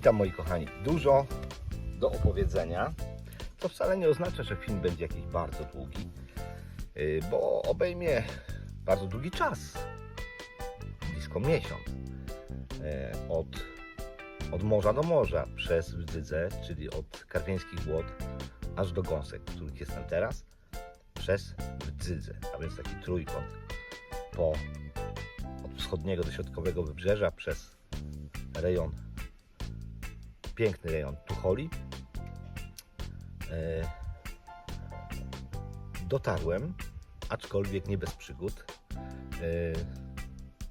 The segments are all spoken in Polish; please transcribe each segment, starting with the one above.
Witam moi kochani. Dużo do opowiedzenia. To wcale nie oznacza, że film będzie jakiś bardzo długi, yy, bo obejmie bardzo długi czas. Blisko miesiąc. Yy, Od, od morza do morza, przez Wdzydzę, czyli od Karwieńskich Włod, aż do Gąsek, w których jestem teraz, przez Wdzydzę, a więc taki trójkąt po, od wschodniego do środkowego wybrzeża przez rejon piękny rejon Tucholi. E, Dotarłem, aczkolwiek nie bez przygód. E,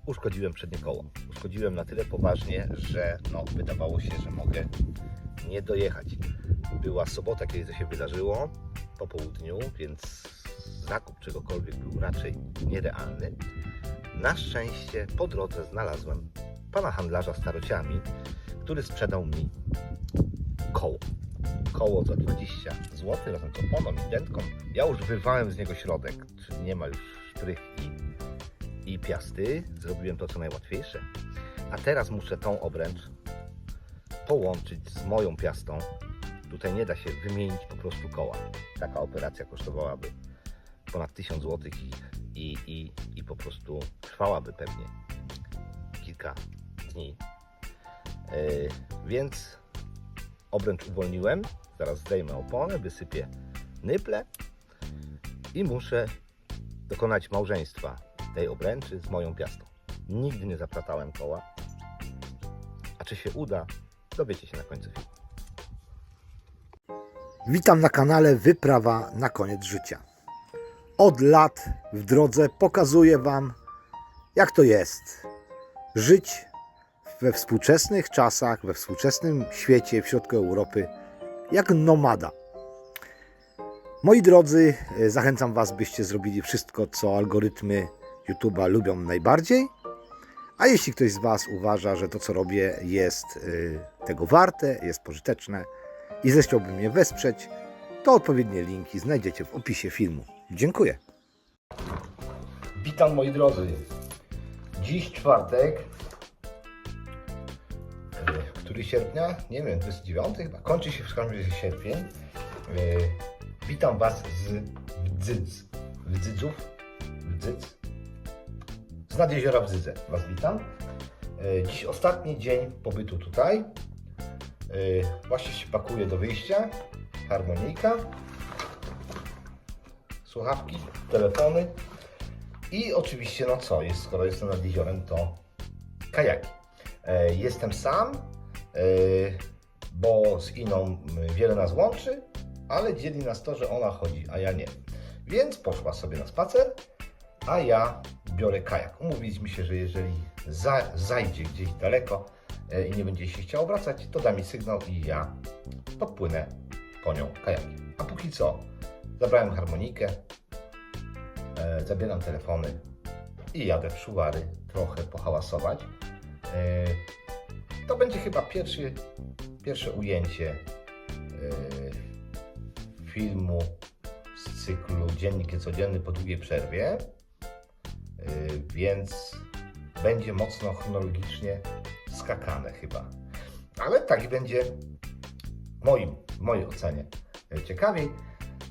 Uszkodziłem przednie koło. Uszkodziłem na tyle poważnie, że no, wydawało się, że mogę nie dojechać. Była sobota, kiedy to się wydarzyło, po południu, więc zakup czegokolwiek był raczej nierealny. Na szczęście po drodze znalazłem pana handlarza starociami, który sprzedał mi koło. Koło za 20 zł razem z oponą i dętką. Ja już wyrwałem z niego środek, czyli nie ma już szprych i, i piasty. Zrobiłem to co najłatwiejsze. A teraz muszę tą obręcz połączyć z moją piastą. Tutaj nie da się wymienić po prostu koła. Taka operacja kosztowałaby ponad 1000 zł i, i, i, i po prostu trwałaby pewnie kilka dni. Yy, więc obręcz uwolniłem. Zaraz zdejmę oponę, wysypię nyple i muszę dokonać małżeństwa tej obręczy z moją piastą. Nigdy nie zaplatałem koła. A czy się uda, dowiecie się na końcu filmu. Witam na kanale Wyprawa na koniec życia. Od lat w drodze pokazuję Wam, jak to jest żyć we współczesnych czasach, we współczesnym świecie w środku Europy, jak nomada. Moi drodzy, e, zachęcam Was, byście zrobili wszystko, co algorytmy YouTube'a lubią najbardziej. A jeśli ktoś z Was uważa, że to, co robię, jest e, tego warte, jest pożyteczne i zechciałby mnie wesprzeć, to odpowiednie linki znajdziecie w opisie filmu. Dziękuję. Witam moi drodzy. Dziś czwartek. E, Który sierpnia? Nie wiem, 29 chyba. Kończy się w każdym razie sierpień. E, Witam Was z Wdzydz. Wdzydzów? Wdzydz? Z nad jeziora Wdzydze Was witam. E, Dziś ostatni dzień pobytu tutaj. E, Właśnie się pakuję do wyjścia. Harmonika. Słuchawki, telefony. I oczywiście, no co, jest, skoro jestem nad jeziorem, to kajaki. E, jestem sam, bo z Iną m, wiele nas łączy, ale dzieli nas to, że ona chodzi, a ja nie. Więc poszła sobie na spacer, a ja biorę kajak. Umówiliśmy się, że jeżeli za, zajdzie gdzieś daleko e, i nie będzie się chciał wracać, to da mi sygnał i ja podpłynę po nią kajakiem. A póki co, zabrałem harmonikę, e, zabieram telefony i jadę w szuwary trochę pohałasować. E, to będzie chyba pierwszy, pierwsze ujęcie e, filmu z cyklu Dziennik Niecodzienny po długiej przerwie, e, więc będzie mocno chronologicznie skakane chyba. Ale tak będzie w moim, w mojej ocenie e, ciekawiej.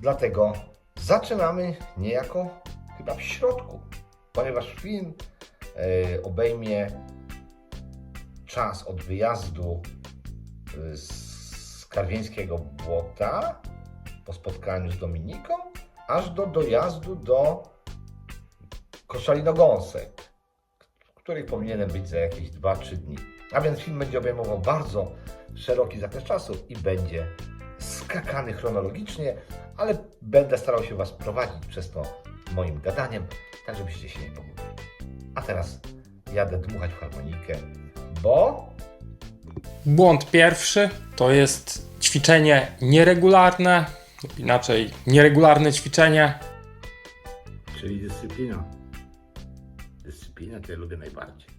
Dlatego zaczynamy niejako chyba w środku, ponieważ film e, obejmie czas od wyjazdu e, z Karwieńskiego Błota po spotkaniu z Dominiką, aż do dojazdu do Koszalino-Gąsek, których powinienem być za jakieś 2-3 dni. A więc film będzie obejmował bardzo szeroki zakres czasu i będzie skakany chronologicznie, ale będę starał się Was prowadzić przez to moim gadaniem, tak żebyście się nie pogubili. A teraz jadę dmuchać w harmonikę, bo Błąd pierwszy to jest ćwiczenie nieregularne, lub inaczej nieregularne ćwiczenie. Czyli dyscyplina. Dyscyplina to ja lubię najbardziej.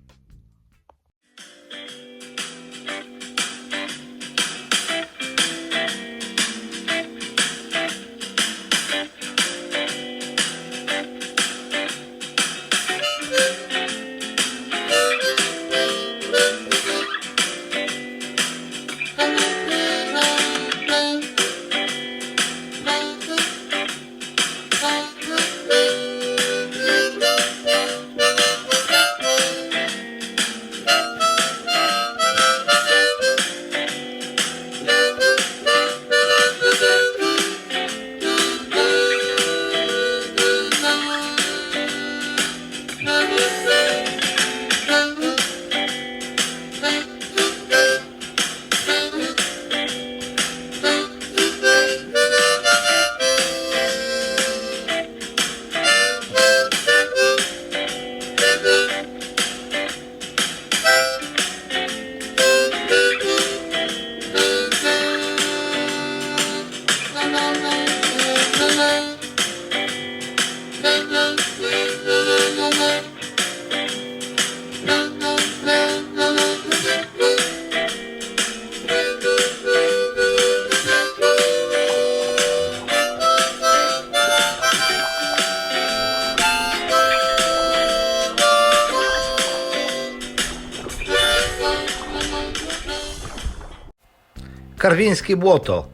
Karwieńskie Błoto.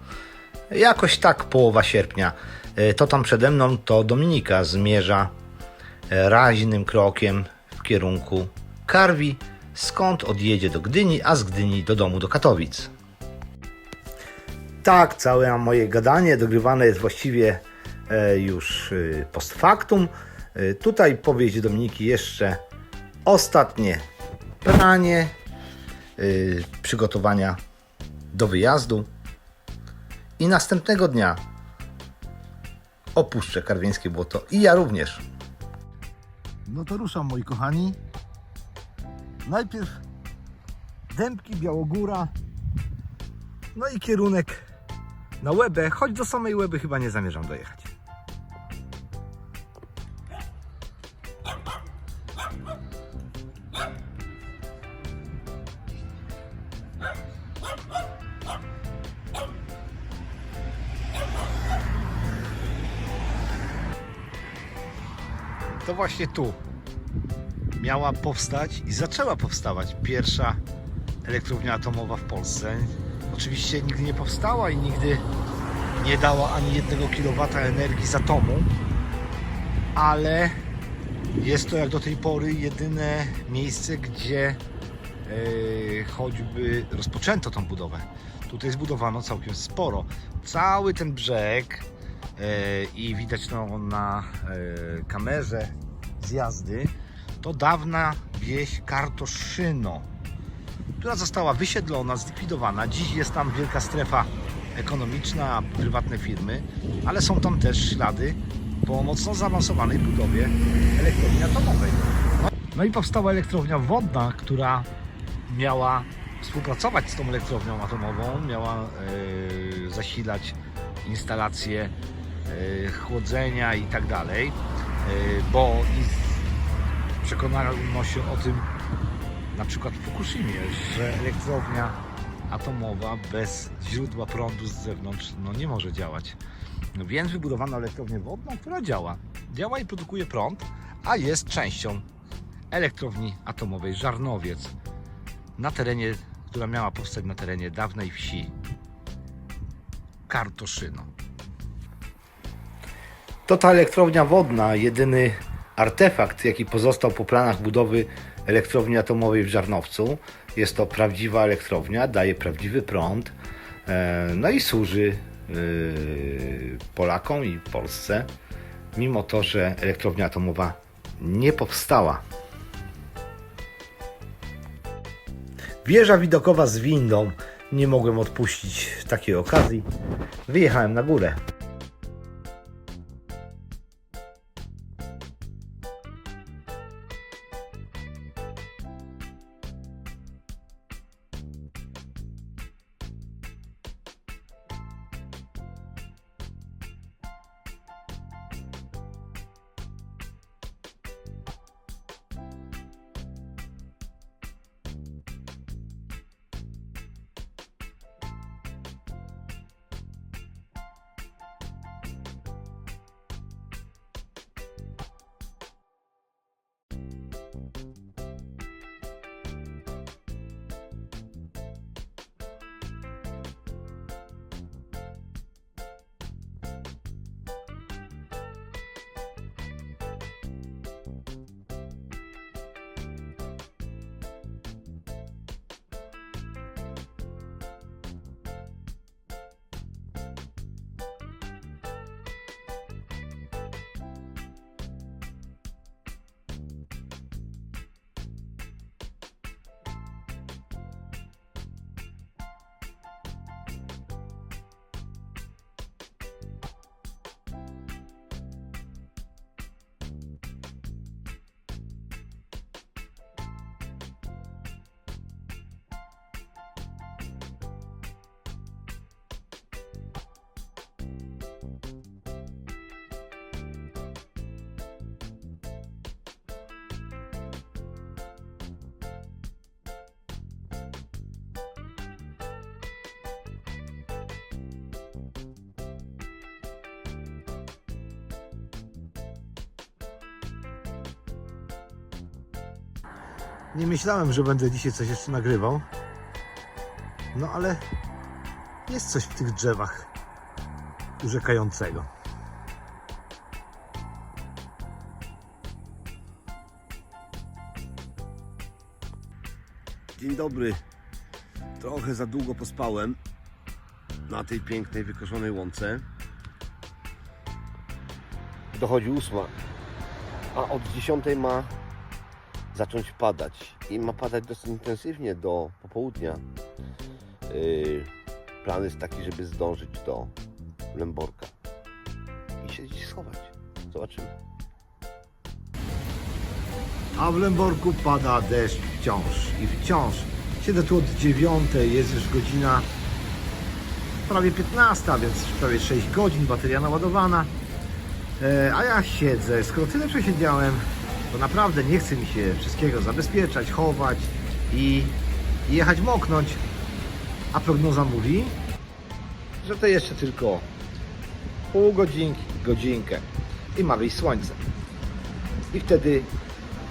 Jakoś tak połowa sierpnia. E, To tam przede mną to Dominika zmierza e, raźnym krokiem w kierunku Karwi, skąd odjedzie do Gdyni, a z Gdyni do domu do Katowic. Tak, całe moje gadanie dogrywane jest właściwie e, już post factum. Tutaj powieść Dominiki jeszcze ostatnie pranie, przygotowania do wyjazdu i następnego dnia opuszczę Karwieńskie Błoto i ja również. No to ruszam moi kochani. Najpierw Dębki, Białogóra, no i kierunek na Łebę, choć do samej Łeby chyba nie zamierzam dojechać. To właśnie tu miała powstać i zaczęła powstawać pierwsza elektrownia atomowa w Polsce. Oczywiście nigdy nie powstała i nigdy nie dała ani jednego kilowata energii z atomu, ale jest to jak do tej pory jedyne miejsce, gdzie e, choćby rozpoczęto tą budowę. Tutaj zbudowano całkiem sporo. Cały ten brzeg i widać to na e, kamerze z jazdy, to dawna wieś Kartoszyno która została wysiedlona, zlikwidowana. Dziś jest tam wielka strefa ekonomiczna, prywatne firmy, ale są tam też ślady po mocno zaawansowanej budowie elektrowni atomowej. No i powstała elektrownia wodna, która miała współpracować z tą elektrownią atomową, miała e, zasilać instalacje e, chłodzenia i tak dalej, e, bo przekonano się o tym na przykład w Fukushimie, że elektrownia atomowa bez źródła prądu z zewnątrz no, nie może działać. No, więc wybudowano elektrownię wodną, która działa. Działa i produkuje prąd, a jest częścią elektrowni atomowej Żarnowiec na terenie, która miała powstać na terenie dawnej wsi Kartoszyno. To ta elektrownia wodna, jedyny artefakt, jaki pozostał po planach budowy elektrowni atomowej w Żarnowcu. Jest to prawdziwa elektrownia, daje prawdziwy prąd, e, no i służy e, Polakom i Polsce, mimo to, że elektrownia atomowa nie powstała. Wieża widokowa z windą. Nie mogłem odpuścić takiej okazji. Wyjechałem na górę. Nie myślałem, że będę dzisiaj coś jeszcze nagrywał. No ale Jest coś w tych drzewach urzekającego. Dzień dobry. Trochę za długo pospałem na tej pięknej, wykoszonej łące. Dochodzi ósma, a od dziesiątej ma zacząć padać. I ma padać dosyć intensywnie do popołudnia. Yy, plan jest taki, żeby zdążyć do Lęborka i się gdzieś schować. Zobaczymy. A w Lęborku pada deszcz wciąż i wciąż. Siedzę tu od dziewiątej, jest już godzina prawie 15, więc prawie 6 godzin, bateria naładowana. E, a ja siedzę, skoro tyle przesiedziałem, to naprawdę nie chce mi się wszystkiego zabezpieczać, chować i, jechać moknąć. A prognoza mówi, że to jeszcze tylko pół godzinki, godzinkę i ma wyjść słońce. I wtedy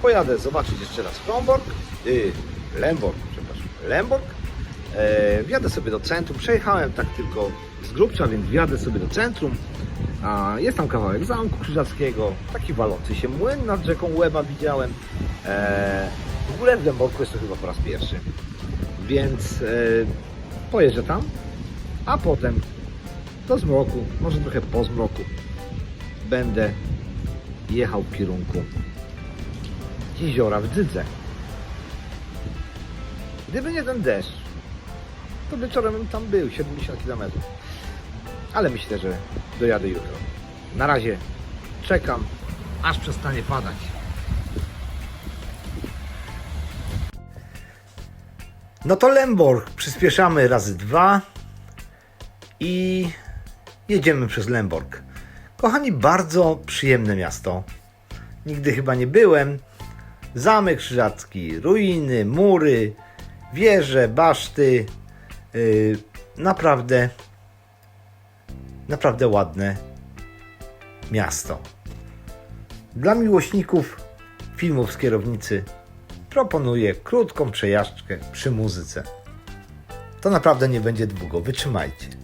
pojadę zobaczyć jeszcze raz Lomborg, yy, Lemborg, przepraszam, Lemborg. E, wjadę sobie do centrum, przejechałem tak tylko z grubsza, więc wjadę sobie do centrum. A, jest tam kawałek Zamku Krzyżackiego, taki walący się młyn nad rzeką Łeba widziałem. E, w ogóle w Lemborku jest to chyba po raz pierwszy, więc e, pojeżdżę tam, a potem do zmroku, może trochę po zmroku, będę jechał w kierunku jeziora w Dzydze. Gdyby nie ten deszcz, to wieczorem bym tam był, 70 km. Ale myślę, że dojadę jutro. Na razie czekam, aż przestanie padać. No to Lemborg. Przyspieszamy razy dwa i jedziemy przez Lemborg. Kochani, bardzo przyjemne miasto. Nigdy chyba nie byłem. Zamek Krzyżacki, ruiny, mury, wieże, baszty. Yy, naprawdę, naprawdę ładne miasto. Dla miłośników filmów z kierownicy proponuję krótką przejażdżkę przy muzyce. To naprawdę nie będzie długo, wytrzymajcie.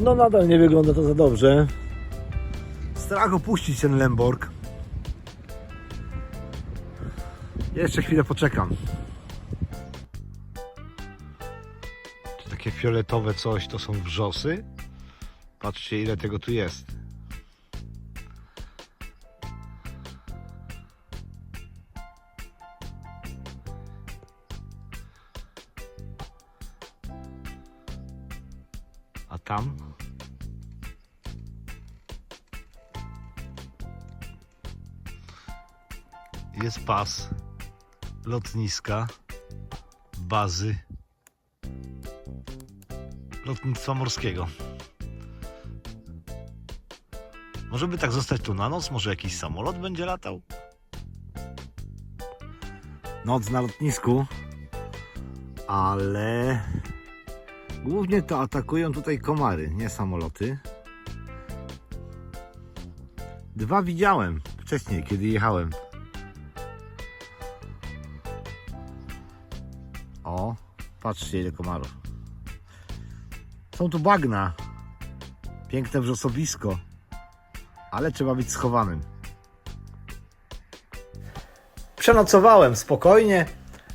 No nadal nie wygląda to za dobrze. Strach opuścić ten Lemborg. Jeszcze chwilę poczekam. Czy takie fioletowe coś to są wrzosy? Patrzcie ile tego tu jest. A tam? Jest pas lotniska, bazy lotnictwa morskiego. Może by tak zostać tu na noc? Może jakiś samolot będzie latał? Noc na lotnisku, ale Głównie to atakują tutaj komary, nie samoloty. Dwa widziałem wcześniej, kiedy jechałem. O, patrzcie ile komarów. Są tu bagna. Piękne wrzosowisko. Ale trzeba być schowanym. Przenocowałem spokojnie,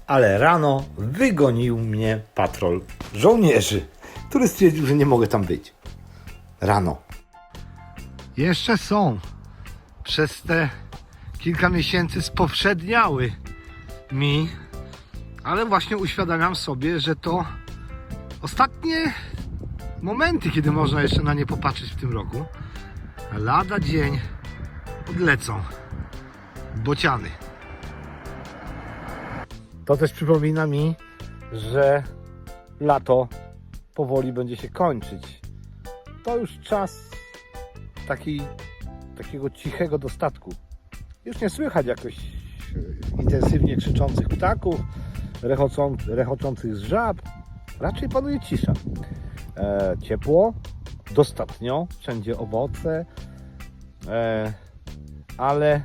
ale rano wygonił mnie patrol żołnierzy, który stwierdził, że nie mogę tam być. Rano. Jeszcze są. Przez te kilka miesięcy spowszedniały mi, ale właśnie uświadamiam sobie, że to ostatnie momenty, kiedy można jeszcze na nie popatrzeć w tym roku. Lada dzień odlecą bociany. To też przypomina mi, że lato powoli będzie się kończyć. To już czas taki, takiego cichego dostatku. Już nie słychać jakoś e, intensywnie krzyczących ptaków, rechocą, rechoczących z żab. Raczej panuje cisza. E, ciepło, dostatnio, wszędzie owoce, e, ale,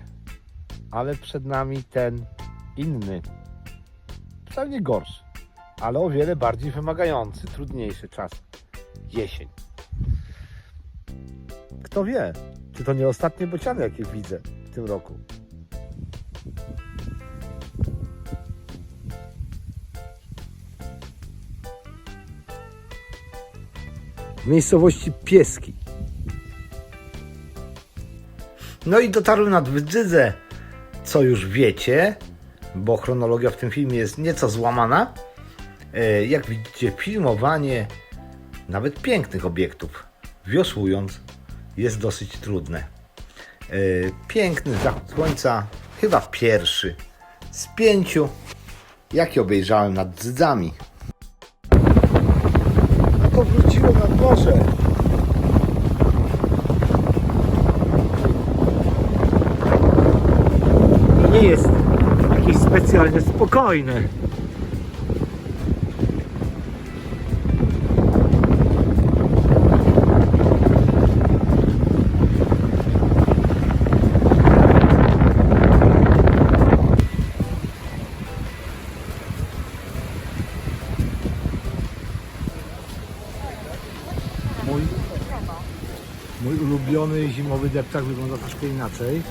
ale przed nami ten inny wcale nie gorszy, ale o wiele bardziej wymagający, trudniejszy czas. Jesień. Kto wie, czy to nie ostatnie bociany, jakie widzę w tym roku. W miejscowości Pieski. No i dotarłem nad Wydzydzę, co już wiecie, bo chronologia w tym filmie jest nieco złamana. E, Jak widzicie, filmowanie nawet pięknych obiektów wiosłując jest dosyć trudne. E, Piękny zachód słońca, chyba pierwszy z pięciu, jaki obejrzałem nad Dzydzami. No to morze. I nie jest jakieś specjalnie spokojne. Ulubiony zimowy deptak wygląda troszkę inaczej.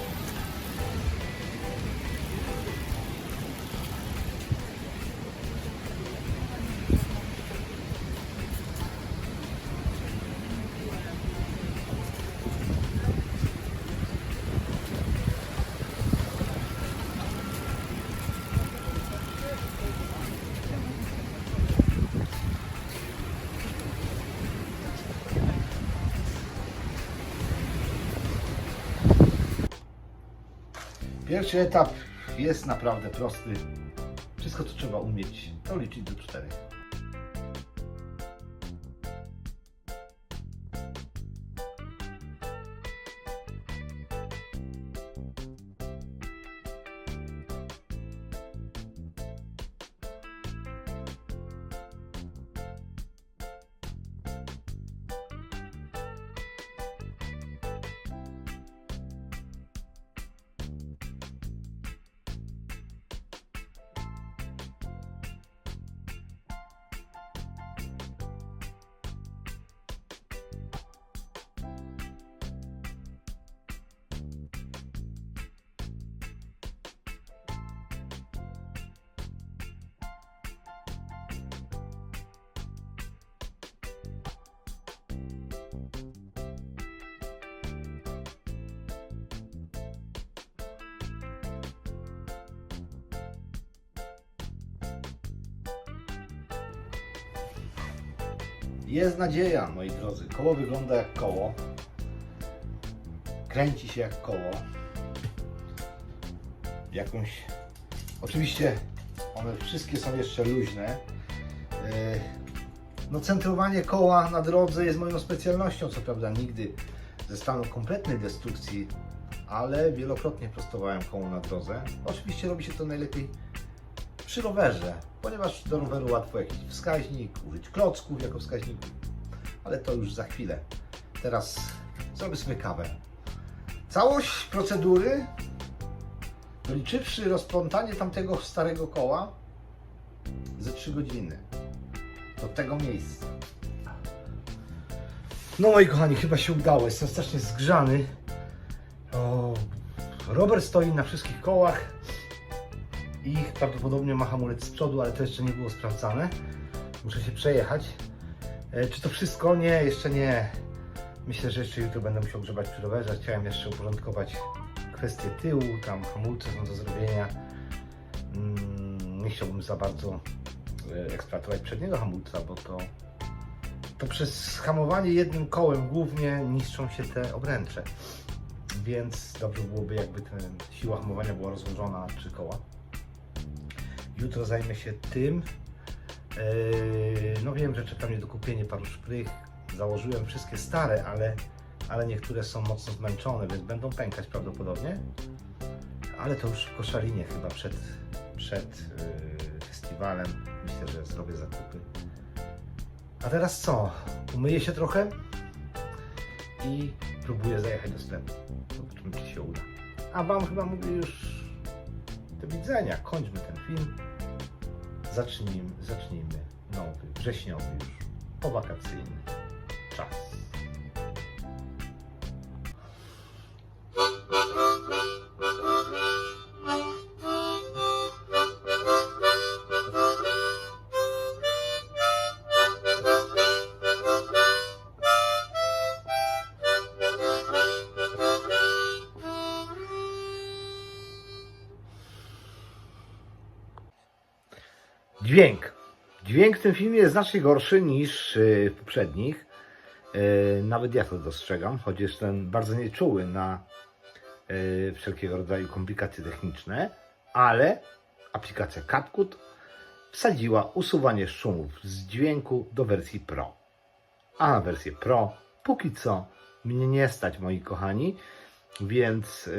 Pierwszy etap jest naprawdę prosty. Wszystko co trzeba umieć, to liczyć do czterech. Jest nadzieja, moi drodzy. Koło wygląda jak koło. Kręci się jak koło. Jakąś. Oczywiście one wszystkie są jeszcze luźne. Yy, No centrowanie koła na drodze jest moją specjalnością. Co prawda nigdy ze stanu kompletnej destrukcji, ale wielokrotnie prostowałem koło na drodze. Oczywiście robi się to najlepiej przy rowerze, ponieważ do roweru łatwo jakiś wskaźnik, użyć klocków jako wskaźników, ale to już za chwilę. Teraz zrobię sobie kawę. Całość procedury, doliczywszy rozplątanie tamtego starego koła, ze 3 godziny do tego miejsca. No moi kochani, chyba się udało. Jestem strasznie zgrzany. O, Robert stoi na wszystkich kołach i prawdopodobnie ma hamulec z przodu, ale to jeszcze nie było sprawdzane. Muszę się przejechać. E, Czy to wszystko? Nie, jeszcze nie. Myślę, że jeszcze jutro będę musiał grzebać przy rowerze. Chciałem jeszcze uporządkować kwestię tyłu, tam hamulce są do zrobienia. Mm, Nie chciałbym za bardzo e, eksploatować przedniego hamulca, bo to, to przez hamowanie jednym kołem głównie niszczą się te obręcze. Więc dobrze byłoby, jakby siła hamowania była rozłożona na trzy koła. Jutro zajmę się tym. Yy, No wiem, że czeka mnie do kupienia paru szprych. Założyłem wszystkie stare, ale, ale niektóre są mocno zmęczone, więc będą pękać prawdopodobnie. Ale to już w Koszalinie chyba przed, przed yy, festiwalem. Myślę, że zrobię zakupy. A teraz co? Umyję się trochę i próbuję zajechać do sklepu. Zobaczymy, czy się uda. A Wam chyba mówię już do widzenia. Kończmy ten film. Zacznijmy, zacznijmy nowy, wrześniowy już, powakacyjny Dźwięk. Dźwięk w tym filmie jest znacznie gorszy niż yy, w poprzednich. Yy, Nawet ja to dostrzegam, choć jestem bardzo nieczuły na yy, wszelkiego rodzaju komplikacje techniczne, ale aplikacja CapCut wsadziła usuwanie szumów z dźwięku do wersji Pro. A na wersję Pro póki co mnie nie stać, moi kochani, więc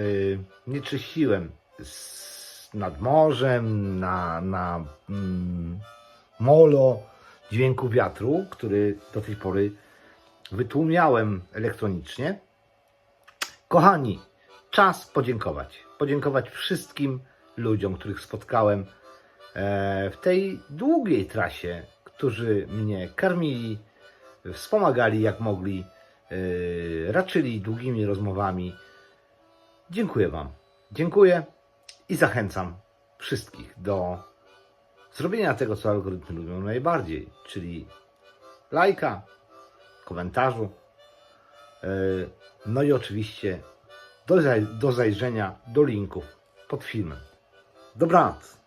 nie czyściłem z nad morzem, na, na mm, molo dźwięku wiatru, który do tej pory wytłumiałem elektronicznie. Kochani, czas podziękować. Podziękować wszystkim ludziom, których spotkałem e, w tej długiej trasie, którzy mnie karmili, wspomagali jak mogli, e, raczyli długimi rozmowami. Dziękuję Wam. Dziękuję i zachęcam wszystkich do zrobienia tego, co algorytmy lubią najbardziej, czyli lajka, komentarzu, yy, no i oczywiście do, zaj- do zajrzenia do linków pod filmem. Dobranoc.